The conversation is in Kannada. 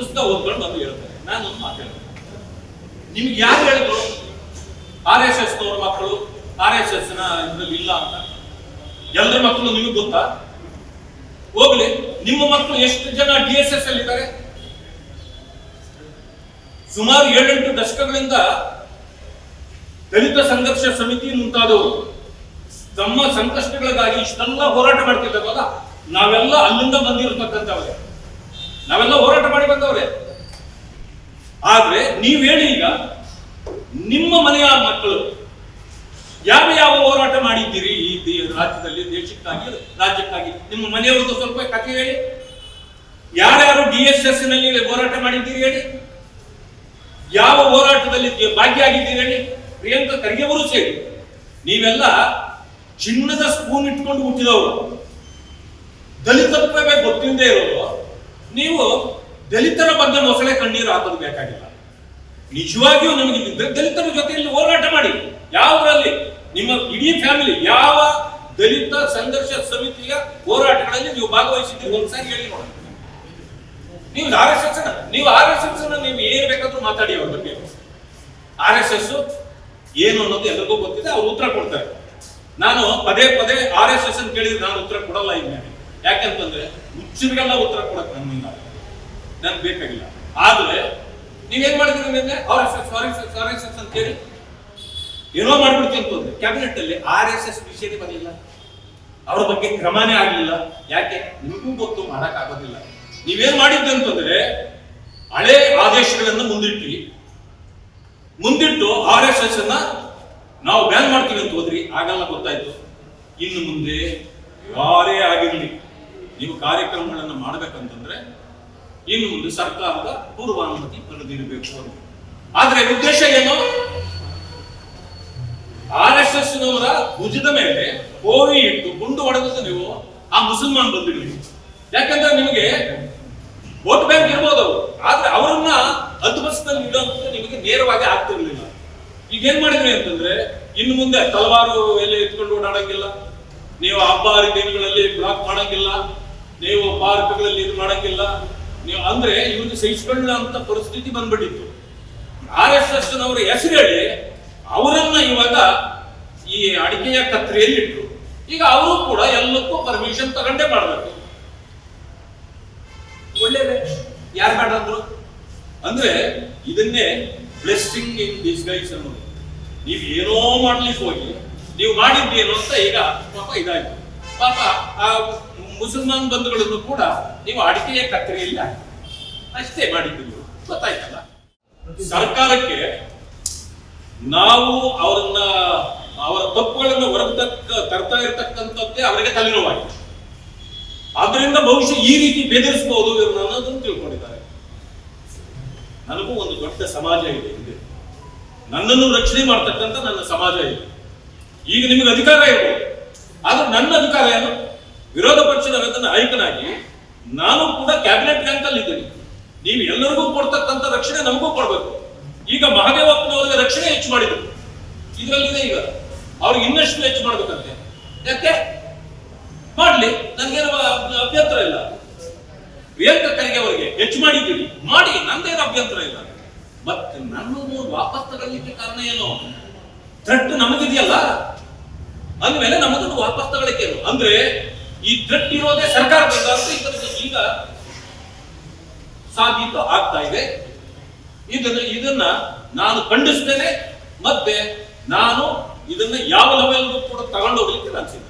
ಪುಸ್ತಕ ಓದ್ಕೊಂಡು ಬಂದು ಹೇಳ್ತಾರೆ ನಾನು ಒಂದು ಮಾತು ಹೇಳ್ತೇನೆ. ನಿಮ್ಗೆ ಯಾರು ಹೇಳಿದ್ರು ಆರ್ ಎಸ್ ಎಸ್ ನವ್ರ ಮಕ್ಕಳು ಆರ್ ಎಸ್ ಎಸ್ನ ಇದ್ರಲ್ಲಿ ಇಲ್ಲ ಅಂತ? ಎಲ್ಲರ ಮಕ್ಕಳು ನಿಮಗೆ ಗೊತ್ತಾ? ಹೋಗ್ಲಿ, ನಿಮ್ಮ ಮಕ್ಕಳು ಎಷ್ಟು ಜನ ಡಿ ಎಸ್ ಎಸ್ ಅಲ್ಲಿ ಇದ್ದಾರೆ? ಸುಮಾರು ಏಳೆಂಟು ದಶಕಗಳಿಂದ ದಲಿತ ಸಂಘರ್ಷ ಸಮಿತಿ ಮುಂತಾದವು ತಮ್ಮ ಸಂಕಷ್ಟಗಳಿಗಾಗಿ ಇಷ್ಟೆಲ್ಲ ಹೋರಾಟ ಮಾಡ್ತಿದ್ದಾರಲ್ಲ ನಾವೆಲ್ಲ ಅಲ್ಲಿಂದ ಬಂದಿರತಕ್ಕಂಥವ್ರೆ. ನಾವೆಲ್ಲ ಹೋರಾಟ ಮಾಡಿ ಬಂದವ್ರೆ. ಆದ್ರೆ ನೀವು ಹೇಳಿ ಈಗ, ನಿಮ್ಮ ಮನೆಯ ಮಕ್ಕಳು, ಯಾವ ಯಾವ ಹೋರಾಟ ಮಾಡಿದ್ದೀರಿ ಈ ರಾಜ್ಯದಲ್ಲಿ ದೇಶಕ್ಕಾಗಿ ರಾಜ್ಯಕ್ಕಾಗಿ. ನಿಮ್ಮ ಮನೆಯವ್ರದ್ದು ಸ್ವಲ್ಪ ಕಥೆ ಹೇಳಿ. ಯಾರ್ಯಾರು ಡಿ ಎಸ್ ಎಸ್ನಲ್ಲಿ ಹೋರಾಟ ಮಾಡಿದ್ದೀರಿ ಹೇಳಿ. ಯಾವ ಹೋರಾಟದಲ್ಲಿ ಭಾಗಿಯಾಗಿದ್ದೀರಿ ಹೇಳಿ. ಪ್ರಿಯಾಂಕಾ ಖರ್ಗೆ ಅವರು ಸೇರಿ. ನೀವೆಲ್ಲ ಚಿನ್ನದ ಸ್ಪೂನ್ ಇಟ್ಕೊಂಡು ಹುಟ್ಟಿದವರು. ದಲಿತತ್ವವೇ ಗೊತ್ತಿಲ್ಲದೆ ಇರೋರು. ನೀವು ದಲಿತರ ಬಗ್ಗೆ ಮೊಸಳೆ ಕಣ್ಣೀರು ಹಾಕೋದು ಬೇಕಾಗಿಲ್ಲ ನಿಜವಾಗಿಯೂ ನಮಗೆ ದಲಿತರ ಜೊತೆಯಲ್ಲಿ ಹೋರಾಟ ಮಾಡಿ. ಯಾವರಲ್ಲಿ ನಿಮ್ಮ ಇಡೀ ಫ್ಯಾಮಿಲಿ ಯಾವ ದಲಿತ ಸಂಘರ್ಷ ಸಮಿತಿಯ ಹೋರಾಟಗಳಲ್ಲಿ ನೀವು ಭಾಗವಹಿಸಿದ್ದೀರಿ ಒಂದ್ಸಾರಿ ಹೇಳಿ ನೋಡಿ ನೀವು ಆರ್ ಎಸ್ ಎಸ್ ನೀವು ಆರ್ ಎಸ್ ಎಸ್ ನೀವು ಏನ್ ಬೇಕಾದ್ರೂ ಮಾತಾಡಿ ಅವ್ರ ಬಗ್ಗೆ. ಆರ್ ಎಸ್ ಎಸ್ ಏನು ಅನ್ನೋದು ಎಲ್ಲರಿಗೂ ಗೊತ್ತಿದೆ, ಅವ್ರು ಉತ್ತರ ಕೊಡ್ತಾರೆ. ನಾನು ಪದೇ ಪದೇ ಆರ್ ಎಸ್ ಎಸ್ ಅಂತ ಕೇಳಿದ್ರೆ ನಾನು ಉತ್ತರ ಕೊಡಲ್ಲ ಈಗ ಯಾಕಂತಂದ್ರೆ ಹುಚ್ಚರಿಗೆಲ್ಲ ಉತ್ತರ ಕೊಡಕ್ ನನ್ನಿಂದ ನನ್ಗೆ ಬೇಕಾಗಿಲ್ಲ. ಆದ್ರೆ ನೀವೇನ್ ಮಾಡಿದ್ರಿ ನಿನ್ನೆ? ಎಸ್ ಸಾರಿ ಎಸ್ ಎಸ್ ಅಂತ ಹೇಳಿ ಏನೋ ಮಾಡ್ಬಿಡ್ತೀನಿ ಅಂತಂದ್ರೆ. ಕ್ಯಾಬಿನೆಟ್ ಅಲ್ಲಿ ಆರ್ ಎಸ್ ಎಸ್ ವಿಷಯನೇ ಬರಲಿಲ್ಲ ಅವ್ರ ಬಗ್ಗೆ ಕ್ರಮನೇ ಆಗಲಿಲ್ಲ. ಯಾಕೆ? ನಿಮಗೂ ಗೊತ್ತು ಮಾಡಕ್ ಆಗೋದಿಲ್ಲ ನೀವೇನ್ ಮಾಡಿದ್ದೆ ಅಂತಂದ್ರೆ ಹಳೆ ಆದೇಶಗಳನ್ನು ಮುಂದಿಟ್ಟಿ ಮುಂದಿಟ್ಟು ಆರ್ ಎಸ್ ಎಸ್ ಅನ್ನ ನಾವು ಬ್ಯಾನ್ ಮಾಡ್ತೀವಿ ಅಂತ ಹೋದ್ರಿ. ಆಗಲ್ಲ, ಗೊತ್ತಾಯ್ತು. ಇನ್ನು ಮುಂದೆ ಯಾರೇ ಆಗಿರ್ಲಿ. ನೀವು ಕಾರ್ಯಕ್ರಮಗಳನ್ನು ಮಾಡಬೇಕಂತಂದ್ರೆ ಇನ್ನು ಮುಂದೆ ಸರ್ಕಾರದ ಪೂರ್ವಾನುಮತಿ ಪಡೆದಿರಬೇಕು ಅಂತ. ಆದ್ರೆ ಉದ್ದೇಶ ಏನು? ಆರ್ ಎಸ್ ಎಸ್ ನವರ ಭುಜದ ಮೇಲೆ ಕೋವಿ ಇಟ್ಟು ಗುಂಡು ಹೊಡೆದದ್ದು ನೀವು ಆ ಮುಸಲ್ಮಾನ್ ಬಂದಿರಲಿ ಯಾಕಂದ್ರೆ ನಿಮಗೆ ವೋಟ್ ಬ್ಯಾಂಕ್ ಇರ್ಬೋದು ಅವರು. ಆದ್ರೆ ಅವರನ್ನ ಅದ್ಭುತದಲ್ಲಿ ಇಡುವಂತ ನಿಮಗೆ ನೇರವಾಗಿ ಆಗ್ತಿರ್ಲಿಲ್ಲ ಈಗ ಏನ್ ಮಾಡಿದ್ರಿ ಅಂತಂದ್ರೆ ಇನ್ನು ಮುಂದೆ ತಲವಾರು ಎಲ್ಲ ಎತ್ಕೊಂಡು ಓಡಾಡಂಗಿಲ್ಲ. ನೀವು ಹಬ್ಬ ಹರಿದಿನಗಳಲ್ಲಿ ಬ್ಲಾಕ್ ಮಾಡಂಗಿಲ್ಲ. ನೀವು ಪಾರ್ಕ್ಗಳಲ್ಲಿ ಇದು ಮಾಡಕ್ಕಿಲ್ಲ. ನೀವು ಅಂದ್ರೆ ಇವ್ರಿಗೆ ಸಹಿಸಿಕೊಳ್ಳುವಂತ ಪರಿಸ್ಥಿತಿ ಬಂದ್ಬಿಟ್ಟಿತ್ತು. ಆರ್ ಎಸ್ ಎಸ್ ನವರು ಹೆಸರು ಹೇಳಿ ಅವರನ್ನ ಇವಾಗ ಈ ಅಡಿಕೆಯ ಕತ್ರಿಯಲ್ಲಿ ಇಟ್ರು ಈಗ ಅವರು ಕೂಡ ಎಲ್ಲಕ್ಕೂ ಪರ್ಮಿಷನ್ ತಗೊಂಡೇ ಮಾಡಬೇಕು. ಒಳ್ಳೇದೇ? ಯಾರು ಮಾಡಿದ್ರು ಅಂದ್ರೆ ಇದನ್ನೇ ಬ್ಲೆಸ್ಸಿಂಗ್ ಇನ್ ಡಿಸ್ಗೈಸ್ ಅನ್ನೋದು. ನೀವು ಏನೋ ಮಾಡ್ಲಿಕ್ಕೆ ಹೋಗಿ ನೀವು ಮಾಡಿದ್ದೇನು ಅಂತ ಈಗ ಪಾಪ ಇದಾಯ್ತು. ಪಾಪ ಆ ಮುಸಲ್ಮಾನ್ ಬಂಧುಗಳನ್ನು ಕೂಡ ನೀವು ಅಡಿಕೆಯ ಕತ್ತರಿಯಲ್ಲಿ ಅಷ್ಟೇ ಮಾಡಿದ್ದು ಗೊತ್ತಾಯ್ತಲ್ಲ? ಸರ್ಕಾರಕ್ಕೆ ನಾವು ಅವರನ್ನ, ಅವರ ತಪ್ಪುಗಳನ್ನು ಹೊರತಕ್ಕ, ತರ್ತಾ ಇರತಕ್ಕಂಥದ್ದೇ ಅವರಿಗೆ ತಲೆನೋವಾಗಿದೆ ಆದ್ರಿಂದ ಬಹುಶಃ ಈ ರೀತಿ ಬೆದರಿಸಬಹುದು ಇವರು ಅನ್ನೋದನ್ನು ತಿಳ್ಕೊಂಡಿದ್ದಾರೆ. ನನಗೂ ಒಂದು ದೊಡ್ಡ ಸಮಾಜ ಇದೆ ಇದೆ. ನನ್ನನ್ನು ರಕ್ಷಣೆ ಮಾಡ್ತಕ್ಕಂಥ ನನ್ನ ಸಮಾಜ ಇದೆ. ಈಗ ನಿಮಗೆ ಅಧಿಕಾರ ಇರಬಹುದು ಆದ್ರೆ ನನ್ನ ಅಧಿಕಾರ ಏನು? ವಿರೋಧ ಪಕ್ಷದ ವೇತನ ನಾಯಕನಾಗಿ ನಾನು ಕೂಡ ಕ್ಯಾಬಿನೆಟ್ ರ್ಯಾಂಕ್ ಅಲ್ಲಿ ಇದ್ದೀನಿ. ನೀವು ಎಲ್ಲರಿಗೂ ಕೊಡ್ತಕ್ಕಂಥ ರಕ್ಷಣೆ ನಮಗೂ ಕೊಡಬೇಕು. ಈಗ ಮಹಾದೇವಪ್ಪನವರಿಗೆ ರಕ್ಷಣೆ ಹೆಚ್ಚು ಮಾಡಿದ್ರು. ಇದರಲ್ಲಿದೆ ಈಗ. ಅವ್ರಿಗೆ ಇನ್ನಷ್ಟು ಹೆಚ್ಚು ಮಾಡ್ಬೇಕಂತೆ. ಯಾಕೆ? ಮಾಡ್ಲಿ. ನನ್ಗೇನು ಅಭ್ಯ- ಅಭ್ಯಂತರ ಇಲ್ಲ. ಪ್ರಿಯಾಂಕಾ ಖರ್ಗೆ ಅವರಿಗೆ ಹೆಚ್ಚು ಮಾಡಿದ್ದೀವಿ. ಮಾಡಿ. ನಂದೇನು ಅಭ್ಯಂತರ ಇಲ್ಲ. ಮತ್ತೆ ನನ್ನನ್ನು ವಾಪಸ್ ತಗೊಳ್ಳಿಕ್ಕೆ ಕಾರಣ ಏನು? ಥ್ರೆಟ್ ನಮಗಿದೆಯಲ್ಲ. ಅಂದ್ಮೇಲೆ ನಮ್ಮದನ್ನು ವಾಪಸ್ ತಗೊಳ್ಳಿಕ್ಕೆ ಅಂದ್ರೆ ಈ ಥ್ರೆಟ್ ಇರೋದೇ ಸರ್ಕಾರದಿಂದ ಅಂತ ಈಗ ಸಾಬೀತು ಆಗ್ತಾ ಇದೆ. ಇದನ್ನ ಇದನ್ನ ನಾನು ಖಂಡಿಸ್ತೇನೆ, ಮತ್ತೆ ನಾನು ಇದನ್ನ ಯಾವ ಲೆವೆಲ್ಗೂ ಕೂಡ ತಗೊಂಡೋಗ್ಲಿಕ್ಕೆ ನಾನು ಸಿದ್ಧ.